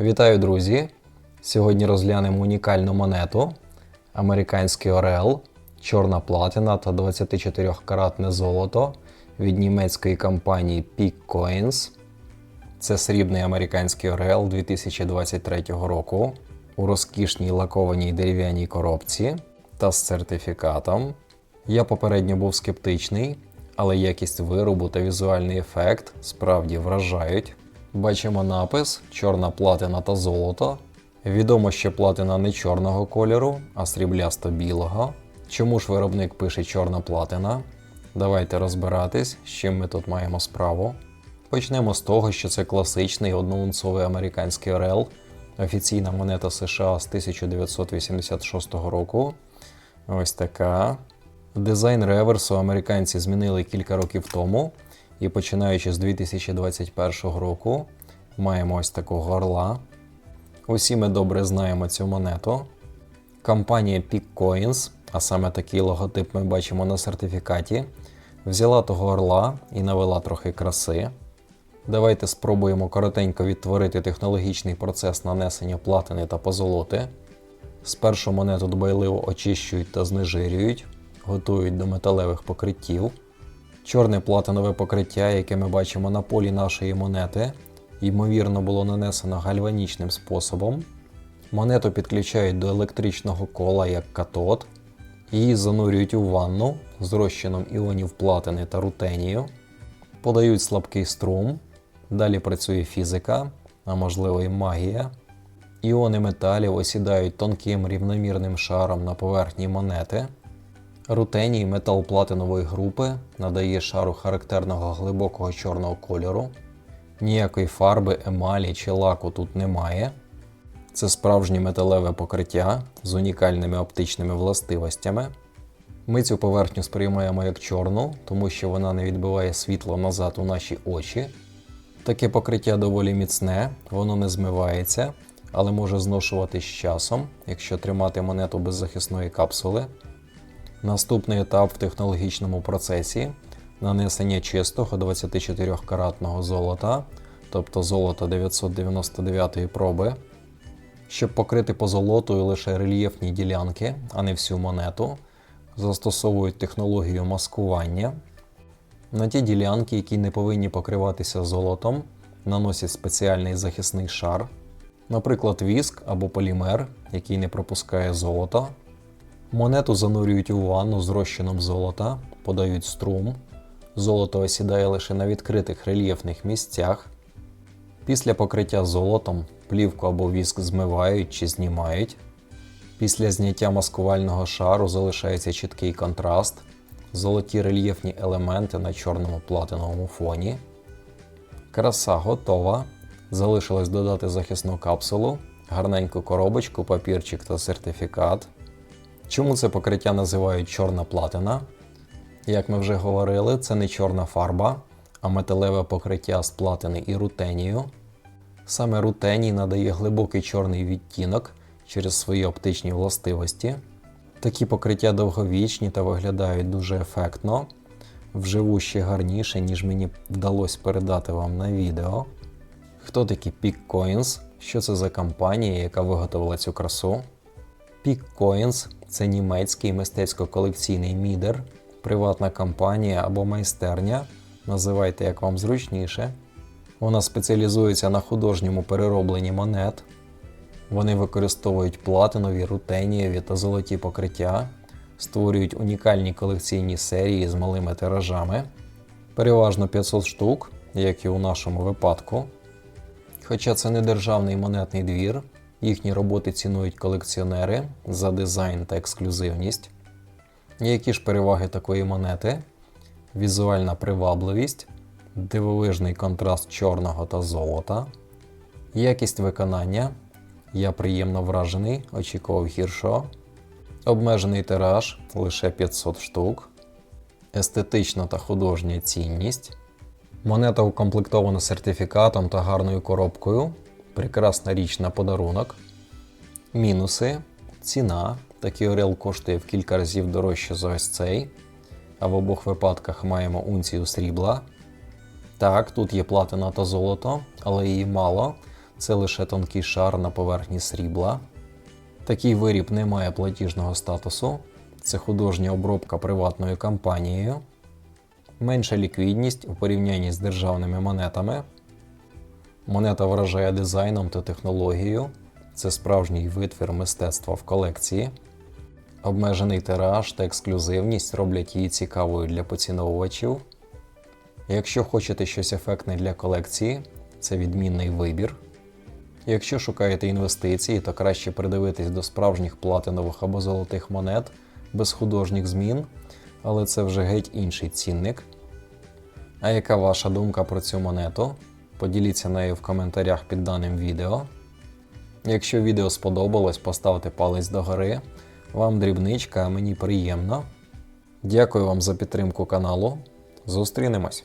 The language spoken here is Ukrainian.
Вітаю, друзі! Сьогодні розглянемо унікальну монету американський Орел, чорна платина та 24-каратне золото від німецької компанії Peak Coins. Це срібний американський Орел 2023 року у розкішній лакованій дерев'яній коробці та з сертифікатом. Я попередньо був скептичний, але якість виробу та візуальний ефект справді вражають. Бачимо напис чорна платина та золото. Відомо, що платина не чорного кольору, а сріблясто білого. Чому ж виробник пише чорна платина? Давайте розбиратись, з чим ми тут маємо справу. Почнемо з того, що це класичний одноунцовий американський орел, офіційна монета США з 1986 року. Ось така. Дизайн реверсу американці змінили кілька років тому, і починаючи з 2021 року, маємо ось такого орла. Усі ми добре знаємо цю монету. Компанія Peak а саме такий логотип ми бачимо на сертифікаті, взяла того орла і навела трохи краси. Давайте спробуємо коротенько відтворити технологічний процес нанесення платини та позолоти. Спершу монету дбайливо очищують та знежирюють, готують до металевих покриттів. Чорне платинове покриття, яке ми бачимо на полі нашої монети, ймовірно було нанесено гальванічним способом. Монету підключають до електричного кола як катод, її занурюють у ванну з розчином іонів платини та рутенію, подають слабкий струм, далі працює фізика, а можливо і магія. Іони металів осідають тонким рівномірним шаром на поверхні монети. Рутеній метал платинової групи надає шару характерного глибокого чорного кольору. Ніякої фарби, емалі чи лаку тут немає. Це справжнє металеве покриття з унікальними оптичними властивостями. Ми цю поверхню сприймаємо як чорну, тому що вона не відбиває світло назад у наші очі. Таке покриття доволі міцне, воно не змивається, але може зношувати з часом, якщо тримати монету без захисної капсули. Наступний етап в технологічному процесі нанесення чистого 24-каратного золота, тобто золото 999-ї проби. Щоб покрити позолотою лише рельєфні ділянки, а не всю монету, застосовують технологію маскування. На ті ділянки, які не повинні покриватися золотом, наносять спеціальний захисний шар, наприклад, віск або полімер, який не пропускає золото. Монету занурюють у ванну з розчином золота, подають струм. Золото осідає лише на відкритих рельєфних місцях. Після покриття золотом плівку або віск змивають чи знімають. Після зняття маскувального шару залишається чіткий контраст, золоті рельєфні елементи на чорному платиновому фоні. Краса готова. Залишилось додати захисну капсулу, гарненьку коробочку, папірчик та сертифікат. Чому це покриття називають чорна платина? Як ми вже говорили, це не чорна фарба, а металеве покриття з платини і рутенію. Саме рутеній надає глибокий чорний відтінок через свої оптичні властивості. Такі покриття довговічні та виглядають дуже ефектно, вживу ще гарніше, ніж мені вдалося передати вам на відео. Хто такі Peak? Що це за компанія, яка виготовила цю красу? Peak це німецький мистецько-колекційний мідер, приватна компанія або майстерня. Називайте як вам зручніше. Вона спеціалізується на художньому переробленні монет. Вони використовують платинові, рутенієві та золоті покриття, створюють унікальні колекційні серії з малими тиражами, переважно 500 штук, як і у нашому випадку. Хоча це не державний монетний двір, їхні роботи цінують колекціонери за дизайн та ексклюзивність. Які ж переваги такої монети? Візуальна привабливість, дивовижний контраст чорного та золота, якість виконання. Я приємно вражений, очікував гіршого. Обмежений тираж лише 500 штук, естетична та художня цінність. Монета укомплектована сертифікатом та гарною коробкою. Прекрасна річ на подарунок. Мінуси. Ціна. Такий орел коштує в кілька разів дорожче за ось цей. А в обох випадках маємо унцію срібла. Так, тут є платина та золото, але її мало. Це лише тонкий шар на поверхні срібла. Такий виріб не має платіжного статусу. Це художня обробка приватною компанією. Менша ліквідність у порівнянні з державними монетами. Монета вражає дизайном та технологією. Це справжній витвір мистецтва в колекції. Обмежений тираж та ексклюзивність роблять її цікавою для поціновувачів. Якщо хочете щось ефектне для колекції, це відмінний вибір. Якщо шукаєте інвестиції, то краще придивитись до справжніх платинових або золотих монет без художніх змін, але це вже геть інший цінник. А яка ваша думка про цю монету? Поділіться нею в коментарях під даним відео. Якщо відео сподобалось, поставте палець догори. Вам дрібничка, а мені приємно. Дякую вам за підтримку каналу. Зустрінемось!